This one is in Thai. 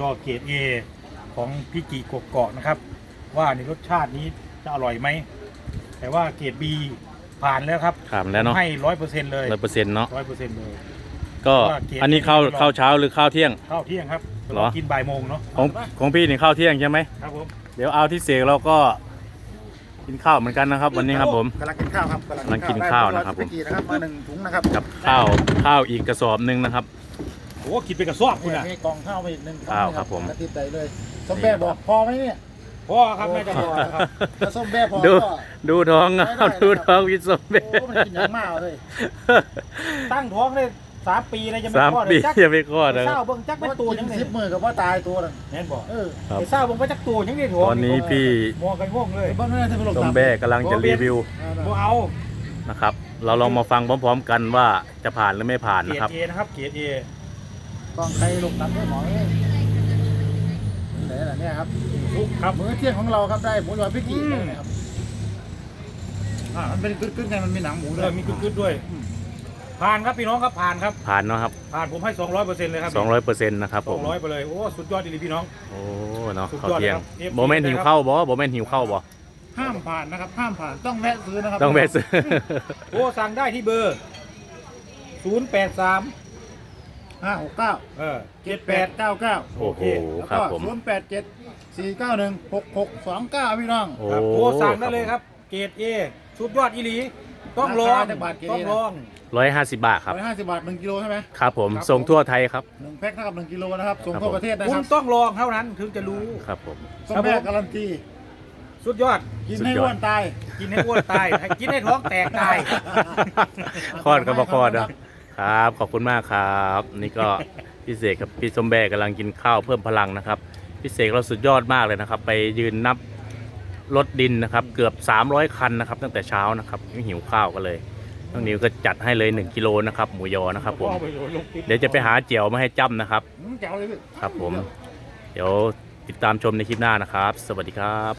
ยอเกรดเอของพี่กิกกอกนะครับ ว่าในรสชาตินี้จะอร่อยไหม แต่ว่าเกรดบีผ่านแล้วครับถามแล้วเนาะให้ร้อยเปอร์เซ็นต์เลยร้อยเปอร์เซ็นต์เนาะร้อยเปอร์เซ็นต์เลยก็ว่าเกรดอันนี้ข้าวข้าวเช้าหรือข้าวเที่ยงข้าวเที่ยงครับเหรอกินบ่ายโมงเนาะของของพี่นี่ข้าวเที่ยงใช่ไหมครับผมเดี๋ยวเอาที่เสกเราก็กินข้าวเหมือนกันนะครับ วันนี้ครับผมกำลังกินข้าวครับกำลังกินข้าวนะครับผมได้เวลานะครับมาหนึ่งถุงนะครับกับข้าวข้าวอีกกระสอบหนึ่งนะครับ โอ้กินไปกับซอบคุณนี่อะมีกล่องข้าวไปอีกหนึ่งข้าวครับผม กระติดใจเลยส้มแบ่บอกพอไหมเนี่ยพ่อครับแม่จะพอนะครับถ้าส้มแบ่พอดูก็ ดูท้องครับดูท้องวิศวเบโอ้มันกินอย่างมากเลย ตั้งท้องได้สามปีเลยยังไม่สามคลอดเลปียจักยังไม่คลอดนะไอ้คเศร้ารับเบิ่งจักเป็นตัวยังไงสิบมือกับว่าตายตัวนึงแน่นบอกเออครับ ไอ้เศร้าเบิ่งไปจักตัวยังได้ถั่วตอนนี้พี่มองกันง่วงเลยบ้านแม่ที่เป็นโรคส้มตับแบ้กำลังจะรีวิวบ่เอานะครับ เราลองมาฟังพร้อม ๆ กันว่าจะผ่านหรือไม่ผ่านเกรนะดครับเอนะครับเกรดเอ กล่องไข่ลงตับด้วยหมอเอ้ยไหนล่ะเนี่ยครับทุกครับมื้อเที่ยงของเราครับได้หมูยอพริกกี้นะครับอ่ามันเป็นกึ๊ดๆไงมันมีหนังหมูด้เลวยยมีกึดๆด้วย ผ่านครับพี่น้องครับผ่านครับผ่านเนาะครับผ่านผมให้200เปอร์เซ็นต์เลยครับ200เปอร์เซ็นต์นะครับสผอมงร้อยไปเลยโอ้สุดยอดจริงๆพี่น้องโอ้เนาะสุดข้าวยอดเที่ยงเลยครับโมเมนต์หิวข้าวบ่โมเมนต์หิวข้าวบ่ห้ามผ่านนะครับห้ามผ่านต้องแวะซื้อนะครับต้องแวะซื้อโอ้สั่งได้ที่เบอร์083 ห้าหกเก้าเออเจ็ดแปดเก้าเก้าโอ้โหแล้วครับก็ผม ศูนย์แปดเจ็ดสี่เก้าหนึ่งหกหกสองเก้าพี่น้อง โอ้ครับโทรสั่งได้เลยครับ เกรดเอสุดยอดอีหลี ต้องลองราคาจะบาทเกรด A ต้องลอง ร้อยห้าสิบบาทครับ ร้อยห้าสิบบาทหนึ่งกิโลใช่ไหมครับผมครับ ส่งทั่วไทยครับ หนึ่งแพ็คเท่ากับหนึ่งกิโลนะครับ ส่งครับทั่วผมประเทศนะคุคณรับต้องลองเท่านั้นถึงจะรู้ ครับผม ส้มแม่การันตี สุดยอด กินสุดให้ยอดอ้วนตาย กินให้อ้วนตายให้กินให้ท้องแตกตาย คลอดก็บ่คลอดนะ ครับ ขอบคุณมากครับ นี่ก็พี่เสกกับพี่ส้มแบกำลังกินข้าวเพิ่มพลังนะครับ พี่เสกเราสุดยอดมากเลยนะครับ ไปยืนนับรถดินนะครับ เกือบ 300 คันนะครับ ตั้งแต่เช้านะครับไม่หิวข้าวกันเลยน้องนิวก็จัดให้เลย 1กิโลนะครับ หมูยอนะครับผม เดี๋ยวจะไปหาเจียวมาให้จ้ำนะครับอืมแจ๋วเลยพี่ครับผม เดี๋ยวติดตามชมในคลิปหน้านะครับ สวัสดีครับ